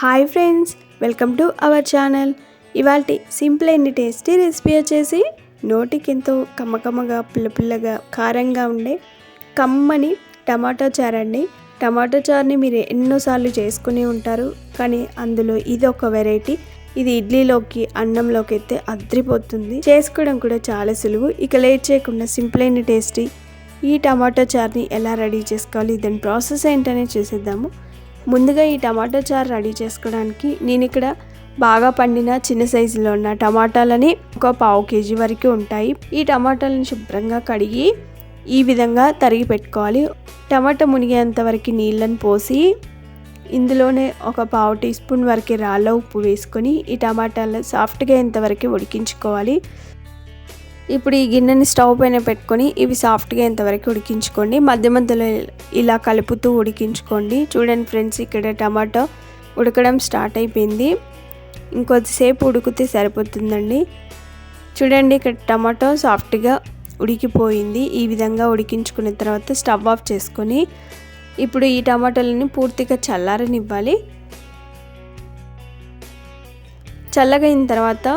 Hi friends welcome to our channel. ఇవాళ simple and tasty recipe వచ్చేసి నోటికెంతో కమ్మకమ్మగా పుల్లపుల్లగా కారంగా ఉండే కమ్మని టమాటో చారు అండి. టమాటో చారుని మీరు ఎన్నోసార్లు చేసుకుని ఉంటారు కానీ అందులో ఇది ఒక వెరైటీ. ఇది ఇడ్లీలోకి అన్నంలోకి అయితే అద్రిపోతుంది చేసుకోవడం కూడా చాలా సులువు. ఇక లేట్ చేయకుండా సింపుల్ అండ్ టేస్టీ ఈ టమాటో చారుని ఎలా రెడీ చేసుకోవాలి దాని ప్రాసెస్ ఏంటనే చూసేద్దాము. ముందుగా ఈ టమాటో చారు రెడీ చేసుకోవడానికి నేను ఇక్కడ బాగా పండిన చిన్న సైజులో ఉన్న టమాటాలని ఒక పావు కేజీ వరకు ఉంటాయి. ఈ టమాటాలను శుభ్రంగా కడిగి ఈ విధంగా తరిగి పెట్టుకోవాలి. టమాటా మునిగేంత వరకు నీళ్ళని పోసి ఇందులోనే ఒక పావు టీ స్పూన్ వరకు రాళ్ళ ఉప్పు వేసుకొని ఈ టమాటాలు సాఫ్ట్గా ఎంతవరకు ఉడికించుకోవాలి. ఇప్పుడు ఈ గిన్నెని స్టవ్ పైన పెట్టుకొని ఇవి సాఫ్ట్గా ఇంతవరకు ఉడికించుకోండి. మధ్య మధ్యలో ఇలా కలుపుతూ ఉడికించుకోండి. చూడండి ఫ్రెండ్స్ ఇక్కడ టమాటో ఉడకడం స్టార్ట్ అయిపోయింది. ఇంకొద్దిసేపు ఉడికితే సరిపోతుందండి. చూడండి ఇక్కడ టమాటో సాఫ్ట్గా ఉడికిపోయింది. ఈ విధంగా ఉడికించుకున్న తర్వాత స్టవ్ ఆఫ్ చేసుకొని ఇప్పుడు ఈ టమాటాలని పూర్తిగా చల్లారనివ్వాలి. చల్లగైన తర్వాత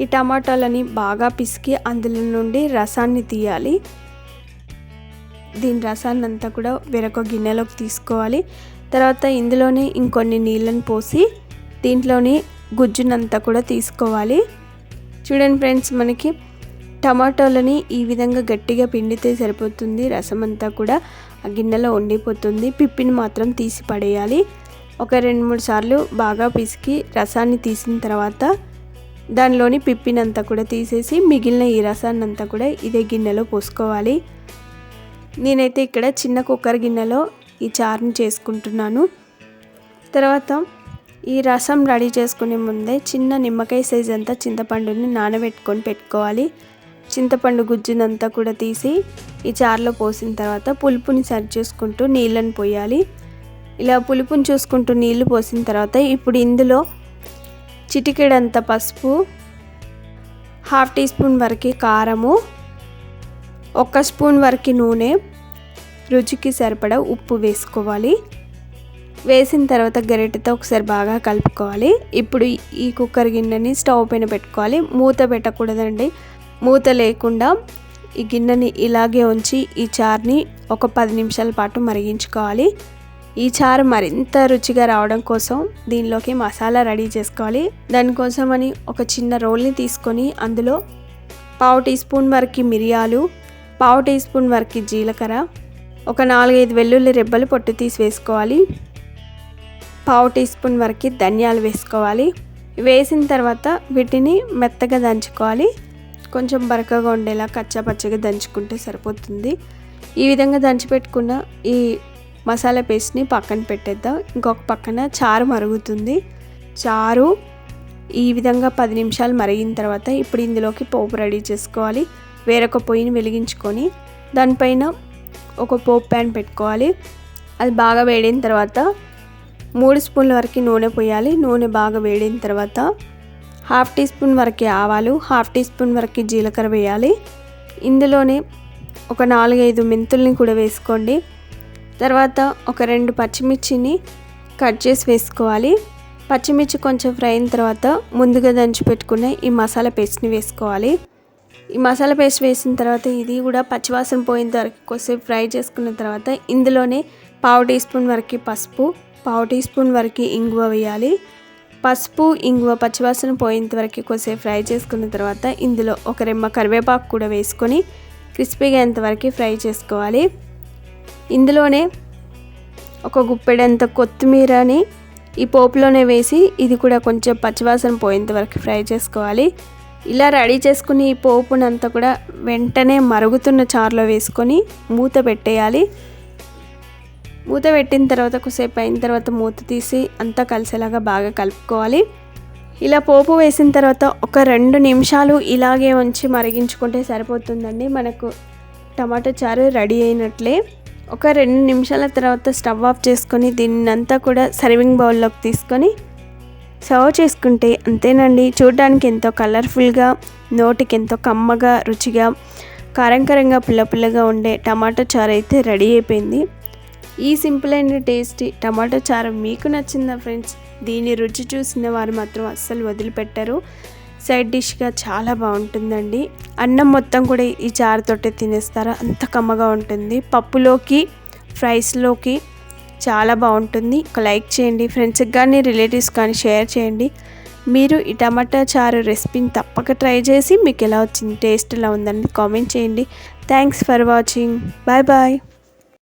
ఈ టమాటాలని బాగా పిసికి అందులో నుండి రసాన్ని తీయాలి. దీని రసాన్ని అంతా కూడా వేరొక గిన్నెలోకి తీసుకోవాలి. తర్వాత ఇందులోనే ఇంకొన్ని నీళ్ళని పోసి దీంట్లోని గుజ్జునంతా కూడా తీసుకోవాలి. చూడండి ఫ్రెండ్స్ మనకి టమాటోలని ఈ విధంగా గట్టిగా పిండితే సరిపోతుంది. రసం అంతా కూడా ఆ గిన్నెలో ఉండిపోతుంది. పిప్పిని మాత్రం తీసి పడేయాలి. ఒక రెండు మూడు సార్లు బాగా పిసికి రసాన్ని తీసిన తర్వాత దానిలోని పిప్పినంతా కూడా తీసేసి మిగిలిన ఈ రసాన్ని అంతా కూడా ఇదే గిన్నెలో పోసుకోవాలి. నేనైతే ఇక్కడ చిన్న కుక్కర్ గిన్నెలో ఈ చారుని చేసుకుంటున్నాను. తర్వాత ఈ రసం రెడీ చేసుకునే ముందే చిన్న నిమ్మకాయ సైజ్ అంతా చింతపండుని నానబెట్టుకొని పెట్టుకోవాలి. చింతపండు గుజ్జునంతా కూడా తీసి ఈ చారులో పోసిన తర్వాత పులుపుని సరి చేసుకుంటూ నీళ్ళని పోయాలి. ఇలా పులుపుని చూసుకుంటూ నీళ్ళు పోసిన తర్వాత ఇప్పుడు ఇందులో చిటికెడంత పసుపు హాఫ్ టీ స్పూన్ వరకు కారము ఒక స్పూన్ వరకు నూనె రుచికి సరిపడ ఉప్పు వేసుకోవాలి. వేసిన తర్వాత గరిటెతో ఒకసారి బాగా కలుపుకోవాలి. ఇప్పుడు ఈ కుక్కర్ గిన్నెని స్టవ్ పైన పెట్టుకోవాలి. మూత పెట్టకూడదండి. మూత లేకుండా ఈ గిన్నెని ఇలాగే ఉంచి ఈ చార్ని ఒక పది నిమిషాల పాటు మరిగించుకోవాలి. ఈ చారు మరింత రుచిగా రావడం కోసం దీనిలోకి మసాలా రెడీ చేసుకోవాలి. దానికోసం అని ఒక చిన్న రోల్ని తీసుకొని అందులో పావు టీ స్పూన్ వరకు మిరియాలు పావు టీ స్పూన్ వరకు జీలకర్ర ఒక నాలుగైదు వెల్లుల్లి రెబ్బలు పొట్టు తీసి వేసుకోవాలి. పావు టీ స్పూన్ వరకు ధనియాలు వేసుకోవాలి. వేసిన తర్వాత వీటిని మెత్తగా దంచుకోవాలి. కొంచెం బరకగా ఉండేలా కచ్చాపచ్చగా దంచుకుంటే సరిపోతుంది. ఈ విధంగా దంచి పెట్టుకున్న ఈ మసాలా పేస్ట్ని పక్కన పెట్టేద్దాం. ఇంకొక పక్కన చారు మరుగుతుంది. చారు ఈ విధంగా పది నిమిషాలు మరిగిన తర్వాత ఇప్పుడు ఇందులోకి పోపు రెడీ చేసుకోవాలి. వేరొక పొయ్యిని వెలిగించుకొని దానిపైన ఒక పోపు ప్యాన్ పెట్టుకోవాలి. అది బాగా వేడిన తర్వాత మూడు స్పూన్ల వరకు నూనె పోయాలి. నూనె బాగా వేడిన తర్వాత హాఫ్ టీ స్పూన్ వరకు ఆవాలు హాఫ్ టీ స్పూన్ వరకు జీలకర్ర వేయాలి. ఇందులోనే ఒక నాలుగైదు మెంతుల్ని కూడా వేసుకోండి. తర్వాత ఒక రెండు పచ్చిమిర్చిని కట్ చేసి వేసుకోవాలి. పచ్చిమిర్చి కొంచెం ఫ్రై అయిన తర్వాత ముందుగా దంచి పెట్టుకున్న ఈ మసాలా పేస్ట్ని వేసుకోవాలి. ఈ మసాలా పేస్ట్ వేసిన తర్వాత ఇది కూడా పచ్చివాసన పోయిన వరకు కొద్దిసేపు ఫ్రై చేసుకున్న తర్వాత ఇందులోనే పావు టీ స్పూన్ వరకు పసుపు పావు టీ స్పూన్ వరకు ఇంగువ వేయాలి. పసుపు ఇంగువ పచ్చివాసన పోయేంత వరకు కొద్దిసేపు ఫ్రై చేసుకున్న తర్వాత ఇందులో ఒక రెమ్మ కరివేపాకు కూడా వేసుకొని క్రిస్పీగా వరకు ఫ్రై చేసుకోవాలి. ఇందులోనే ఒక గుప్పెడంత కొత్తిమీరని ఈ పోపులోనే వేసి ఇది కూడా కొంచెం పచ్చివాసన పోయేంత వరకు ఫ్రై చేసుకోవాలి. ఇలా రెడీ చేసుకుని ఈ పోపునంతా కూడా వెంటనే మరుగుతున్న చారులో వేసుకొని మూత పెట్టేయాలి. మూత పెట్టిన తర్వాత కొద్దిసేపు అయిన తర్వాత మూత తీసి అంతా కలిసేలాగా బాగా కలుపుకోవాలి. ఇలా పోపు వేసిన తర్వాత ఒక రెండు నిమిషాలు ఇలాగే ఉంచి మరిగించుకుంటే సరిపోతుందండి. మనకు టమాటా చారు రెడీ అయినట్లే. ఒక రెండు నిమిషాల తర్వాత స్టవ్ ఆఫ్ చేసుకొని దీన్నంతా కూడా సర్వింగ్ బౌల్లోకి తీసుకొని సర్వ్ చేసుకుంటే అంతేనండి. చూడడానికి ఎంతో కలర్ఫుల్గా నోటికి ఎంతో కమ్మగా రుచిగా కారంకరంగా పుల్ల పుల్లగా ఉండే టమాటో చారు అయితే రెడీ అయిపోయింది. ఈ సింపుల్ అండ్ టేస్టీ టమాటో చారు మీకు నచ్చిందా ఫ్రెండ్స్? దీని రుచి చూసిన వారు మాత్రం అస్సలు వదిలిపెట్టరు. సైడ్ డిష్గా చాలా బాగుంటుందండి. అన్నం మొత్తం కూడా ఈ చారుతోటే తినేస్తారు? అంత కమ్మగా ఉంటుంది. పప్పులోకి ఫ్రైస్లోకి చాలా బాగుంటుంది. ఒక లైక్ చేయండి. ఫ్రెండ్స్కి కానీ రిలేటివ్స్ కానీ షేర్ చేయండి. మీరు ఈ టమాటా చారు రెసిపీని తప్పక ట్రై చేసి మీకు ఎలా వచ్చింది టేస్ట్ ఎలా ఉందని కామెంట్ చేయండి. Thanks for watching. Bye bye.